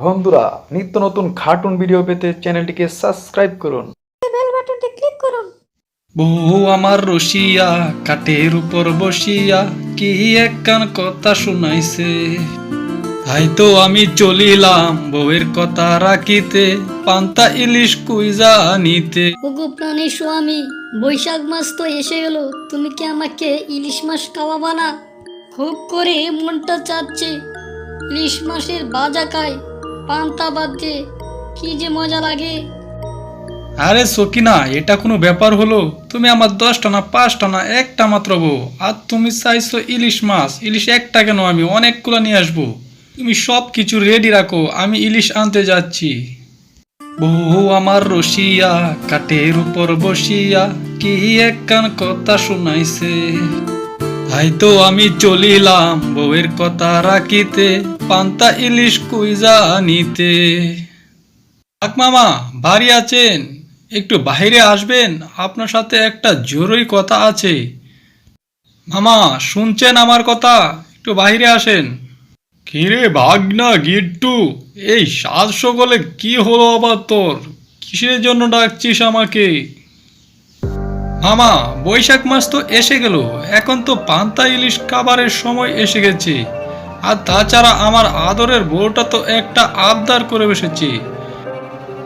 বন্ধুরা নিত্য নতুন কার্টুন ভিডিও পেতে চ্যানেলটিকে সাবস্ক্রাইব করুন। বেল বাটনটি ক্লিক করুন। বউ আমার রসিয়া কাঠের উপর বসিয়া কি একখান কথা শুনাইছে? তাই তো আমি চলিলাম বউয়ের কথা রাখিতে পান্তা ইলিশ কুইজা আনিতে। ওগো প্রাণী স্বামী বৈশাখ মাস তো এসে গেল তুমি কি আমাকে ইলিশ মাছ খাওয়াবা না? খুব করে মনটা চাচ্ছে ইলিশ মাছের বাজা খাই পান্তা বাদ কি যে মজা লাগে। আরে সকিনা, এটা কোনো ব্যাপার হলো? তুমি আমার দশটা না পাঁচটা না একটা মাত্র বউ, আর তুমি চাইছো ইলিশ মাছ। ইলিশ একটা কেন আমি? অনেকগুলো নিয়ে আসব। তুমি সব কিছু রেডি রাখো, আমি ইলিশ আনতে যাচ্ছি। বহু আমার রসিয়া, কাঠের উপর বসিয়া, কি একখান কথা শুনাইছে। তাই তো আমি চলিলাম বউয়ের কথা রাখিতে, পান্তা ইলিশ কুইজা আক মামা, বাড়ি আছেন? একটু বাইরে আসবেন, আপনার সাথে একটা জরুরি কথা আছে। মামা, শুনছেন আমার কথা? একটু বাইরে আসেন। কিরে ভাগনা গিট্টু, এই সাজ সকলে কি হলো আবার তোর? কিসের জন্য ডাকছিস আমাকে? মামা বৈশাখ মাস তো এসে গেল। এখন তো পান্তা ইলিশ খাবারের সময় এসে গেছে। আর তাছাড়া আমার আদরের বউটা তো একটা আবদার করে বসেছে।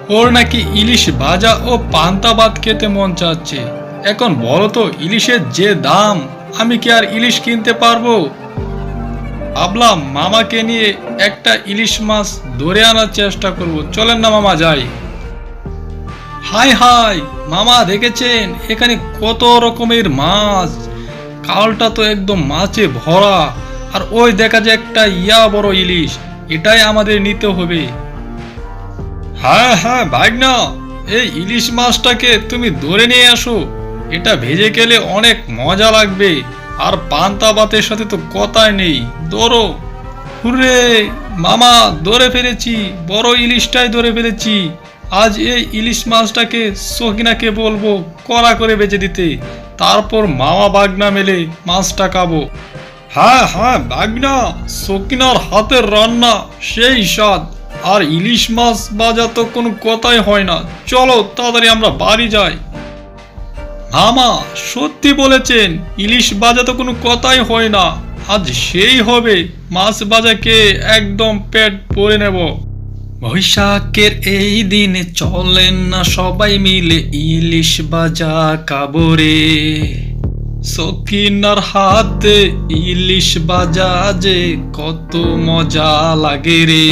ওর নাকি ইলিশ ভাজা ও পান্তা ভাত খেতে মন চাচ্ছে। এখন বলো তো, ইলিশের যে দাম, আমি কি আর ইলিশ কিনতে পারব? ভাবলাম মামাকে নিয়ে একটা ইলিশ মাছ ধরে আনার চেষ্টা করব। চলেন না মামা, যাই। হাই হাই, মামা দেখেছেন? এখানে কত রকমের মাছ। কালটা তো একদম মাছে ভরা। আর ওই দেখা যায় একটা ইয়া বড় ইলিশ। এটাই আমাদের নিতে হবে। হ্যাঁ হ্যাঁ ভাগনা, এই ইলিশ মাছটাকে তুমি ধরে নিয়ে আসো। এটা ভেজে গেলে অনেক মজা লাগবে। আর পান্তা ভাতের সাথে তো কথাই নেই। ধরো। হুরে মামা, ধরে ফেলেছি। বড় ইলিশটাই ধরে ফেলেছি। আজ এই ইলিশ মাছটাকে সকিনাকে বলব, কড়া করে বেঁচে দিতে। তারপর মামা বাগনা মেলে মাছটা খাব। হ্যাঁ হ্যাঁ বাগনা সকিনার হাতের রান্না সেই স্বাদ। আর ইলিশ মাছ বাজা তো কোনো কথাই হয় না। চলো, তাড়াতাড়ি আমরা বাড়ি যাই। মামা সত্যি বলেছেন, ইলিশ বাজা তো কোনো কথাই হয় না। আজ সেই হবে, মাছ বাজাকে একদম পেট পরে নেব। বৈশাখের এই দিনে চলেন না সবাই মিলে ইলিশ বাজা কাবরে। সকিনার হাতে ইলিশ বাজা যে কত মজা লাগে রে।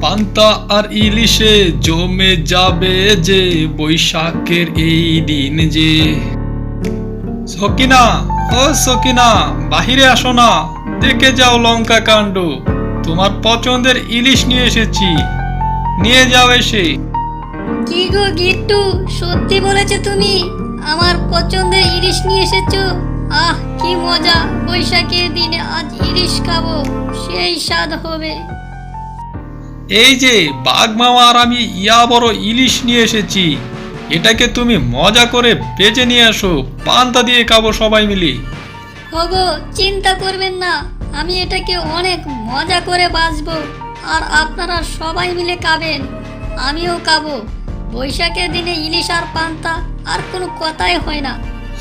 পান্তা আর ইলিশে জমে যাবে যে বৈশাখের এই দিন যে। সকিনা, ও সকিনা, বাহিরে আসো না, দেখে যাও লঙ্কা কাণ্ড। তোমার পছন্দের ইলিশ নিয়ে এসেছি। নিয়ে যাও এসে। কি গো গিট্টু সত্যি বলেছ তুমি? আমার পছন্দের ইলিশ নিয়ে এসেছ? আহ কি মজা। বৈশাখের দিনে আজ ইলিশ খাব। সেই স্বাদ হবে। এই যে বাঘ মামা আর আমি ইয়া বড় ইলিশ নিয়ে এসেছি। এটাকে তুমি মজা করে বেজে নিয়ে আসো। পান্তা দিয়ে খাব সবাই মিলে। ওগো চিন্তা করবেন না। আমি এটাকে অনেক মজা করে বাঁচবো। আর আপনারা সবাই মিলে কাবেন আমিও কাবো বৈশাখের দিনে ইলিশ আর পান্তা আর কোনো কথাই হয় না।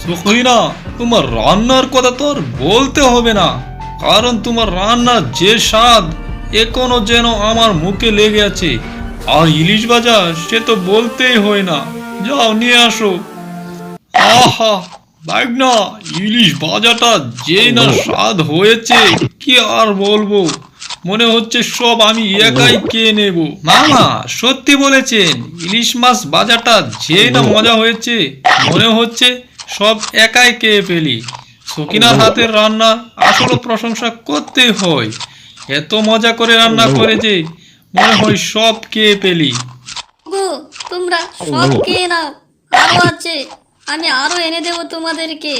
সুখইনা তোমার রান্নার কথা তোর বলতে হবে না। কারণ তোমার রান্নার যে স্বাদ এখনও যেন আমার মুখে লেগে আছে। আর ইলিশ ভাজা সে তো বলতেই হয় না। যাও নিয়ে আসো। আহা না ইলিশ ভাজাটা যে না স্বাদ হয়েছে কি আর বলব? মনে হচ্ছে সব আমি একাই খেয়ে নেব। মামা। সত্যি বলেছেন ইলিশ মাছ বাজারটা যে না মজা হয়েছে মনে হচ্ছে সব একাই খেয়ে ফেলি। সকিনার হাতের রান্না আসলে প্রশংসা করতে হয়। এত মজা করে রান্না করে যে মনে হয় সব খেয়ে ফেলি। গো তোমরা সব খেয়ে নাও। আরও আছে। আমি আরও এনে দেবো তোমাদেরকে।